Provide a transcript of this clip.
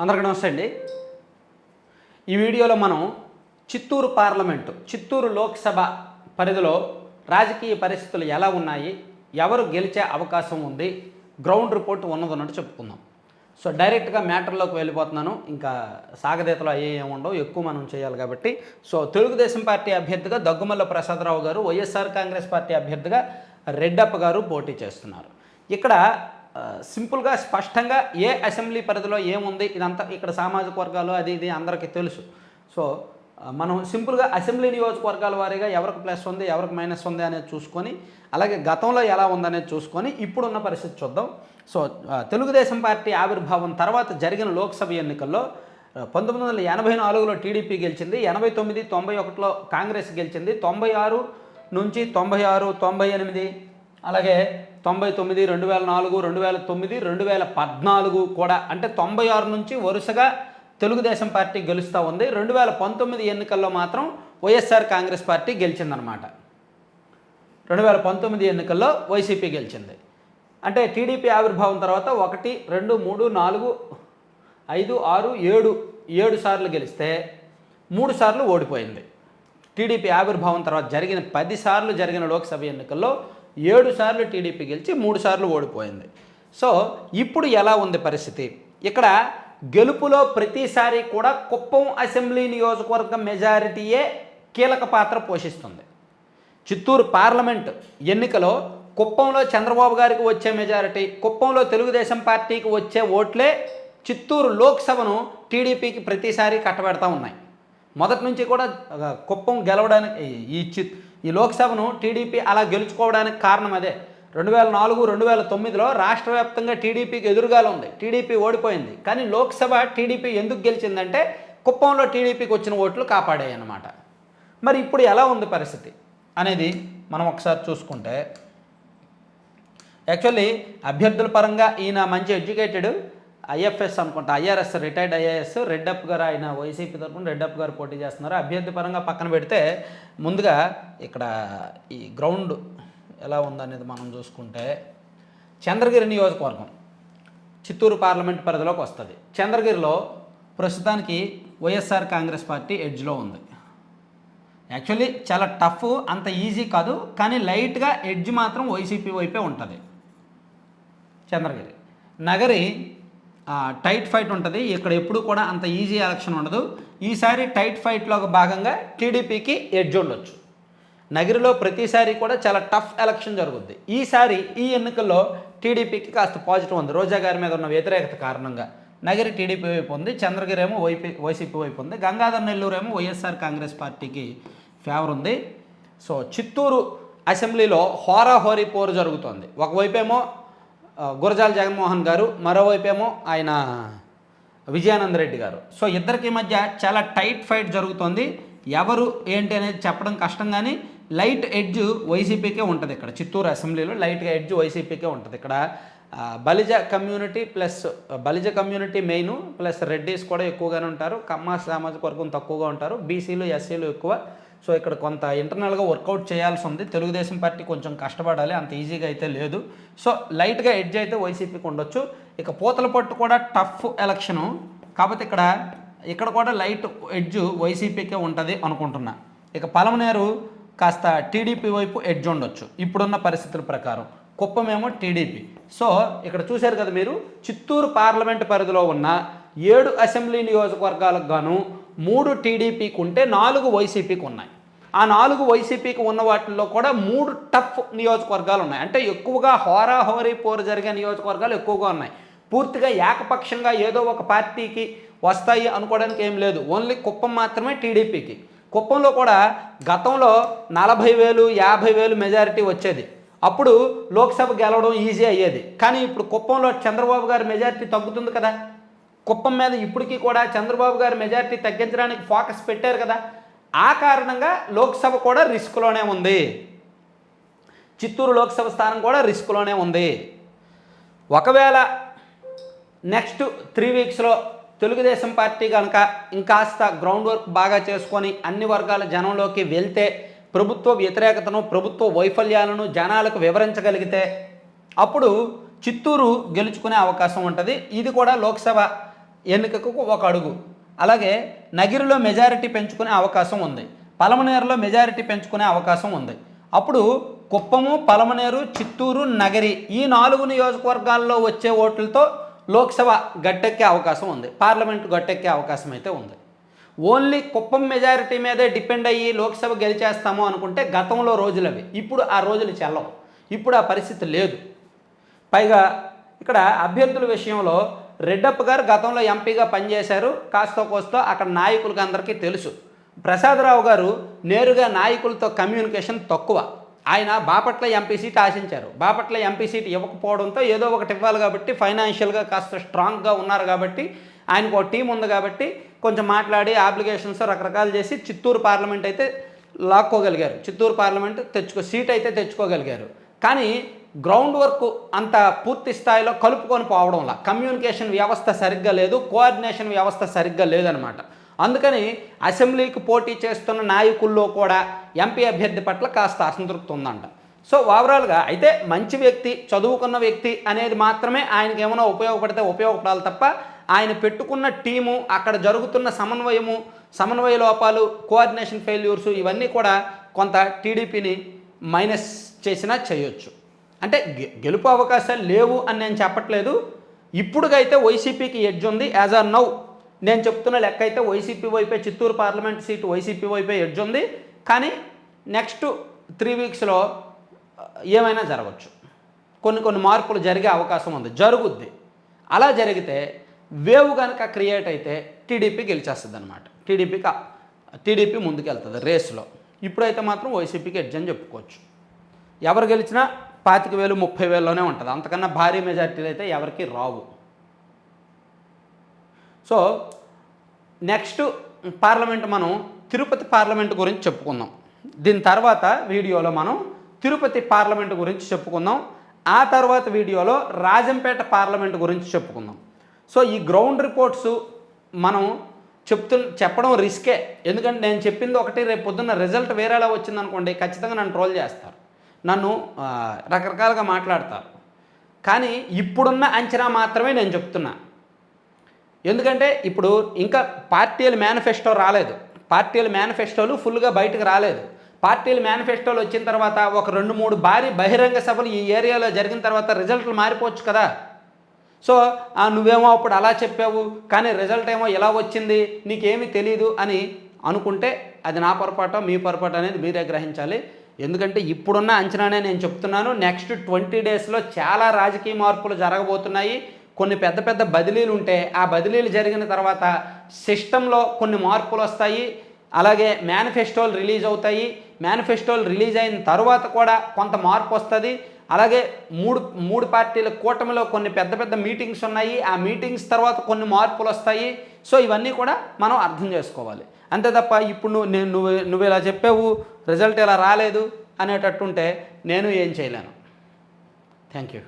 అందరికీ నమస్తే అండి. ఈ వీడియోలో మనం చిత్తూరు పార్లమెంటు చిత్తూరు లోక్సభ పరిధిలో రాజకీయ పరిస్థితులు ఎలా ఉన్నాయి ఎవరు గెలిచే అవకాశం ఉంది గ్రౌండ్ రిపోర్ట్ ఉన్నదన్నట్టు చెప్పుకుందాం. సో డైరెక్ట్గా మ్యాటర్లోకి వెళ్ళిపోతున్నాను. ఇంకా సాగదీతలు అయ్యే ఏముండవు ఎక్కువ మనం చేయాలి కాబట్టి. సో తెలుగుదేశం పార్టీ అభ్యర్థిగా దగ్గుమల్ల ప్రసాదరావు గారు వైఎస్ఆర్ కాంగ్రెస్ పార్టీ అభ్యర్థిగా రెడ్డప్ప గారు పోటీ చేస్తున్నారు. ఇక్కడ సింపుల్గా స్పష్టంగా ఏ అసెంబ్లీ పరిధిలో ఏముంది ఇదంతా ఇక్కడ సామాజిక వర్గాలు అది ఇది అందరికీ తెలుసు. సో మనం సింపుల్గా అసెంబ్లీ నియోజకవర్గాల వారీగా ఎవరికి ప్లస్ ఉంది ఎవరికి మైనస్ ఉంది అనేది చూసుకొని అలాగే గతంలో ఎలా ఉందనేది చూసుకొని ఇప్పుడున్న పరిస్థితి చూద్దాం. సో తెలుగుదేశం పార్టీ ఆవిర్భావం తర్వాత జరిగిన లోక్సభ ఎన్నికల్లో పంతొమ్మిది వందల ఎనభై నాలుగులో టీడీపీ గెలిచింది ఎనభై తొమ్మిది తొంభై ఒకటిలో కాంగ్రెస్ గెలిచింది తొంభై ఆరు నుంచి తొంభై ఆరు తొంభై ఎనిమిది అలాగే తొంభై తొమ్మిది రెండు వేల నాలుగు రెండు వేల తొమ్మిది రెండు వేల పద్నాలుగు కూడా. అంటే తొంభై ఆరు నుంచి వరుసగా తెలుగుదేశం పార్టీ గెలుస్తూ ఉంది. రెండు వేల పంతొమ్మిది ఎన్నికల్లో మాత్రం వైఎస్ఆర్ కాంగ్రెస్ పార్టీ గెలిచిందనమాట రెండు వేల పంతొమ్మిది ఎన్నికల్లో వైసీపీ గెలిచింది. అంటే టీడీపీ ఆవిర్భావం తర్వాత ఒకటి రెండు మూడు నాలుగు ఐదు ఆరు ఏడు ఏడు సార్లు గెలిస్తే మూడు సార్లు ఓడిపోయింది. టీడీపీ ఆవిర్భావం తర్వాత జరిగిన పది సార్లు జరిగిన లోక్సభ ఎన్నికల్లో ఏడు సార్లు టీడీపీ గెలిచి మూడు సార్లు ఓడిపోయింది. సో ఇప్పుడు ఎలా ఉంది పరిస్థితి? ఇక్కడ గెలుపులో ప్రతిసారి కూడా కుప్పం అసెంబ్లీ నియోజకవర్గం మెజారిటీయే కీలక పాత్ర పోషిస్తుంది. చిత్తూరు పార్లమెంట్ ఎన్నికలో కుప్పంలో చంద్రబాబు గారికి వచ్చే మెజారిటీ కుప్పంలో తెలుగుదేశం పార్టీకి వచ్చే ఓట్లే చిత్తూరు లోక్సభను టీడీపీకి ప్రతిసారి కట్టబెడతా ఉన్నాయి. మొదటి నుంచి కూడా కుప్పం గెలవడానికి ఈ చి ఈ లోక్సభను టీడీపీ అలా గెలుచుకోవడానికి కారణం అదే. రెండు వేల నాలుగు రెండు వేల తొమ్మిదిలో రాష్ట్ర వ్యాప్తంగా టీడీపీకి ఎదురుగాలు ఉంది. టీడీపీ ఓడిపోయింది. కానీ లోక్సభ టీడీపీ ఎందుకు గెలిచిందంటే కుప్పంలో టీడీపీకి వచ్చిన ఓట్లు కాపాడాయి అన్నమాట. మరి ఇప్పుడు ఎలా ఉంది పరిస్థితి అనేది మనం ఒకసారి చూసుకుంటే యాక్చువల్లీ అభ్యర్థుల పరంగా ఈయన మంచి ఎడ్యుకేటెడ్ ఐఎఫ్ఎస్ అనుకుంటా ఐఆర్ఎస్ రిటైర్డ్ ఐఏఎస్ రెడ్డప్ గారు ఆయన వైసీపీ తరఫున రెడ్డప్ గారు పోటీ చేస్తున్నారు. అభ్యర్థి పరంగా పక్కన పెడితే ముందుగా ఇక్కడ ఈ గ్రౌండ్ ఎలా ఉందనేది మనం చూసుకుంటే చంద్రగిరి నియోజకవర్గం చిత్తూరు పార్లమెంట్ పరిధిలోకి వస్తుంది. చంద్రగిరిలో ప్రస్తుతానికి వైఎస్ఆర్ కాంగ్రెస్ పార్టీ ఎడ్జ్లో ఉంది. యాక్చువల్లీ చాలా టఫ్ అంత ఈజీ కాదు కానీ లైట్గా ఎడ్జ్ మాత్రం వైసీపీ వైపే ఉంటుంది. చంద్రగిరి నగరి టైట్ ఫైట్ ఉంటుంది. ఇక్కడ ఎప్పుడు కూడా అంత ఈజీ ఎలక్షన్ ఉండదు. ఈసారి టైట్ ఫైట్లో ఒక భాగంగా టీడీపీకి ఎడ్జ్ ఉండొచ్చు. నగరిలో ప్రతిసారి కూడా చాలా టఫ్ ఎలక్షన్ జరుగుద్ది. ఈసారి ఈ ఎన్నికల్లో టీడీపీకి కాస్త పాజిటివ్ ఉంది. రోజా గారి మీద ఉన్న వ్యతిరేకత కారణంగా నగరి టీడీపీ వైపు ఉంది. చంద్రగిరి ఏమో వైపీ వైసీపీ వైపు ఉంది. గంగాధర్ నెల్లూరు ఏమో వైఎస్ఆర్ కాంగ్రెస్ పార్టీకి ఫేవర్ ఉంది. సో చిత్తూరు అసెంబ్లీలో హోరాహోరీ పోరు జరుగుతోంది. ఒకవైపేమో గురజాల జగన్మోహన్ గారు మరోవైపేమో ఆయన విజయానంద రెడ్డి గారు. సో ఇద్దరికి మధ్య చాలా టైట్ ఫైట్ జరుగుతోంది. ఎవరు ఏంటి అనేది చెప్పడం కష్టం కానీ లైట్ ఎడ్జ్ వైసీపీకే ఉంటుంది ఇక్కడ. చిత్తూరు అసెంబ్లీలో లైట్గా ఎడ్జ్ వైసీపీకే ఉంటుంది ఇక్కడ. Balija community plus Balija community main plus Reddys కూడా ఎక్కువగానే ఉంటారు. కమ్మ సామాజిక వర్గం తక్కువగా ఉంటారు. బీసీలు ఎస్సీలు ఎక్కువ. సో ఇక్కడ కొంత ఇంటర్నల్గా వర్కౌట్ చేయాల్సి ఉంది. తెలుగుదేశం పార్టీ కొంచెం కష్టపడాలి అంత ఈజీగా అయితే లేదు. సో లైట్గా ఎడ్జ్ అయితే వైసీపీకి ఉండొచ్చు. ఇక పూతల పట్టు కూడా టఫ్ ఎలక్షను. కాకపోతే ఇక్కడ ఇక్కడ కూడా లైట్ ఎడ్జ్ వైసీపీకే ఉంటుంది అనుకుంటున్నా. ఇక పలమనేరు కాస్త టీడీపీ వైపు ఎడ్జ్ ఉండొచ్చు. ఇప్పుడున్న పరిస్థితుల ప్రకారం. కుప్పమేమో టీడీపీ. సో ఇక్కడ చూశారు కదా మీరు చిత్తూరు పార్లమెంట్ పరిధిలో ఉన్న ఏడు అసెంబ్లీ నియోజకవర్గాలకు గాను మూడు టీడీపీకి ఉంటే నాలుగు వైసీపీకి ఉన్నాయి. ఆ నాలుగు వైసీపీకి ఉన్న వాటిల్లో కూడా మూడు టఫ్ నియోజకవర్గాలు ఉన్నాయి. అంటే ఎక్కువగా హోరాహోరీ పోరు జరిగే నియోజకవర్గాలు ఎక్కువగా ఉన్నాయి. పూర్తిగా ఏకపక్షంగా ఏదో ఒక పార్టీకి వస్తాయి అనుకోవడానికి ఏం లేదు. ఓన్లీ కుప్పం మాత్రమే టీడీపీకి. కుప్పంలో కూడా గతంలో నలభై వేలు యాభై వేలు మెజారిటీ వచ్చేది. అప్పుడు లోక్సభ గెలవడం ఈజీ అయ్యేది. కానీ ఇప్పుడు కుప్పంలో చంద్రబాబు గారి మెజారిటీ తగ్గుతుంది కదా. కుప్పం మీద ఇప్పటికీ కూడా చంద్రబాబు గారి మెజారిటీ తగ్గించడానికి ఫోకస్ పెట్టారు కదా. ఆ కారణంగా లోక్సభ కూడా రిస్క్లోనే ఉంది. చిత్తూరు లోక్సభ స్థానం కూడా రిస్క్లోనే ఉంది. ఒకవేళ నెక్స్ట్ త్రీ వీక్స్లో తెలుగుదేశం పార్టీ కనుక ఇంకాస్త గ్రౌండ్ వర్క్ బాగా చేసుకొని అన్ని వర్గాల జనంలోకి వెళ్తే ప్రభుత్వ వ్యతిరేకతను ప్రభుత్వ వైఫల్యాలను జనాలకు వివరించగలిగితే అప్పుడు చిత్తూరు గెలుచుకునే అవకాశం ఉంటుంది. ఇది కూడా లోక్సభ ఎన్నికకు ఒక అడుగు. అలాగే నగిరిలో మెజారిటీ పెంచుకునే అవకాశం ఉంది. పలమనేరులో మెజారిటీ పెంచుకునే అవకాశం ఉంది. అప్పుడు కుప్పము పలమనేరు చిత్తూరు నగరి ఈ నాలుగు నియోజకవర్గాల్లో వచ్చే ఓట్లతో లోక్సభ గట్టెక్కే అవకాశం ఉంది. పార్లమెంట్ గట్టెక్కే అవకాశం అయితే ఉంది. ఓన్లీ కుప్పం మెజారిటీ మీదే డిపెండ్ అయ్యి లోక్సభ గెలిచేస్తాము అనుకుంటే గతంలో రోజులు అవి ఇప్పుడు ఆ రోజులు చెల్లవు. ఇప్పుడు ఆ పరిస్థితి లేదు. పైగా ఇక్కడ అభ్యర్థుల విషయంలో రెడ్డప్ప గారు గతంలో ఎంపీగా పనిచేశారు. కాస్తో కోస్తో అక్కడ నాయకులకు అందరికీ తెలుసు. ప్రసాదరావు గారు నేరుగా నాయకులతో కమ్యూనికేషన్ తక్కువ. ఆయన బాపట్ల ఎంపీ సీట్ ఆశించారు. బాపట్ల ఎంపీ సీట్ ఇవ్వకపోవడంతో ఏదో ఒకటి ఇవ్వాలి కాబట్టి ఫైనాన్షియల్గా కాస్త స్ట్రాంగ్గా ఉన్నారు కాబట్టి ఆయనకు ఒక టీం ఉంది కాబట్టి కొంచెం మాట్లాడి అప్లికేషన్స్ రకరకాలు చేసి చిత్తూరు పార్లమెంట్ అయితే లాక్కోగలిగారు. చిత్తూరు పార్లమెంట్ తెచ్చుకో సీట్ అయితే తెచ్చుకోగలిగారు. కానీ గ్రౌండ్ వర్క్ అంత పూర్తి స్థాయిలో కలుపుకొని పోవడంలా. కమ్యూనికేషన్ వ్యవస్థ సరిగ్గా లేదు కోఆర్డినేషన్ వ్యవస్థ సరిగ్గా లేదనమాట. అందుకని అసెంబ్లీకి పోటీ చేస్తున్న నాయకుల్లో కూడా ఎంపీ అభ్యర్థి పట్ల కాస్త అసంతృప్తి ఉందంట. సో ఓవరాల్గా అయితే మంచి వ్యక్తి చదువుకున్న వ్యక్తి అనేది మాత్రమే ఆయనకి ఏమైనా ఉపయోగపడితే ఉపయోగపడాలి తప్ప ఆయన పెట్టుకున్న టీము అక్కడ జరుగుతున్న సమన్వయము సమన్వయ లోపాలు కోఆర్డినేషన్ ఫెయిల్యూర్స్ ఇవన్నీ కూడా కొంత టీడీపీని మైనస్ చేసినా చేయొచ్చు. అంటే గె- గెలుపు అవకాశాలు లేవు అని నేను చెప్పట్లేదు. ఇప్పుడుకైతే వైసీపీకి ఎడ్జ్ ఉంది యాజ్ ఆర్ నౌ నేను చెప్తున్న లెక్క అయితే వైసీపీ వైపే చిత్తూరు పార్లమెంట్ సీటు వైసీపీ వైపే ఎడ్జ్ ఉంది. కానీ నెక్స్ట్ త్రీ వీక్స్లో ఏమైనా జరగచ్చు. కొన్ని కొన్ని మార్పులు జరిగే అవకాశం ఉంది. జరుగుద్ది. అలా జరిగితే వేవ్ కనుక క్రియేట్ అయితే టీడీపీ గెలిచేస్తుంది అనమాట టీడీపీకి టీడీపీ ముందుకెళ్తుంది రేస్లో ఇప్పుడైతే మాత్రం వైసీపీకి ఎడ్జ్ అని చెప్పుకోవచ్చు. ఎవరు గెలిచినా పాతిక వేలు ముప్పై వేల్లోనే ఉంటుంది. అంతకన్నా భారీ మెజార్టీలు అయితే ఎవరికి రావు. సో నెక్స్ట్ పార్లమెంట్ మనం తిరుపతి పార్లమెంట్ గురించి చెప్పుకుందాం. దీని తర్వాత వీడియోలో మనం తిరుపతి పార్లమెంట్ గురించి చెప్పుకుందాం. ఆ తర్వాత వీడియోలో రాజంపేట పార్లమెంట్ గురించి చెప్పుకుందాం. సో ఈ గ్రౌండ్ రిపోర్ట్స్ మనం చెప్తు చెప్పడం రిస్కే ఎందుకంటే నేను చెప్పింది ఒకటి రేపు పొద్దున్న రిజల్ట్ వేరేలా వచ్చిందనుకోండి ఖచ్చితంగా నన్ను ట్రోల్ చేస్తారు. నన్ను రకరకాలుగా మాట్లాడతారు. కానీ ఇప్పుడున్న అంచనా మాత్రమే నేను చెప్తున్నా. ఎందుకంటే ఇప్పుడు ఇంకా పార్టీల మేనిఫెస్టో రాలేదు. పార్టీల మేనిఫెస్టోలు ఫుల్గా బయటకు రాలేదు. పార్టీల మేనిఫెస్టోలు వచ్చిన తర్వాత ఒక రెండు మూడు భారీ బహిరంగ సభలు ఈ ఏరియాలో జరిగిన తర్వాత రిజల్ట్లు మారిపోవచ్చు కదా. సో ఆ, నువ్వేమో అప్పుడు అలా చెప్పావు కానీ రిజల్ట్ ఏమో ఇలా వచ్చింది నీకేమీ తెలియదు అని అనుకుంటే అది నా పొరపాటు మీ పొరపాటు అనేది మీరే గ్రహించాలి. ఎందుకంటే ఇప్పుడున్న అంచనానే నేను చెప్తున్నాను. నెక్స్ట్ ట్వంటీ డేస్లో చాలా రాజకీయ మార్పులు జరగబోతున్నాయి. కొన్ని పెద్ద పెద్ద బదిలీలు ఉంటే ఆ బదిలీలు జరిగిన తర్వాత సిస్టంలో కొన్ని మార్పులు వస్తాయి. అలాగే మేనిఫెస్టోలు రిలీజ్ అవుతాయి. మేనిఫెస్టోలు రిలీజ్ అయిన తర్వాత కూడా కొంత మార్పు వస్తుంది. అలాగే మూడు మూడు పార్టీల కూటమిలో కొన్ని పెద్ద పెద్ద మీటింగ్స్ ఉన్నాయి. ఆ మీటింగ్స్ తర్వాత కొన్ని మార్పులు వస్తాయి. సో ఇవన్నీ కూడా మనం అర్థం చేసుకోవాలి. అంతే తప్ప ఇప్పుడు నువ్వు నేను నువ్వు నువ్వు ఇలా చెప్పావు. రిజల్ట్ ఇలా రాలేదు అనేటట్టుంటే నేను ఏం చేయలేను. Thank you.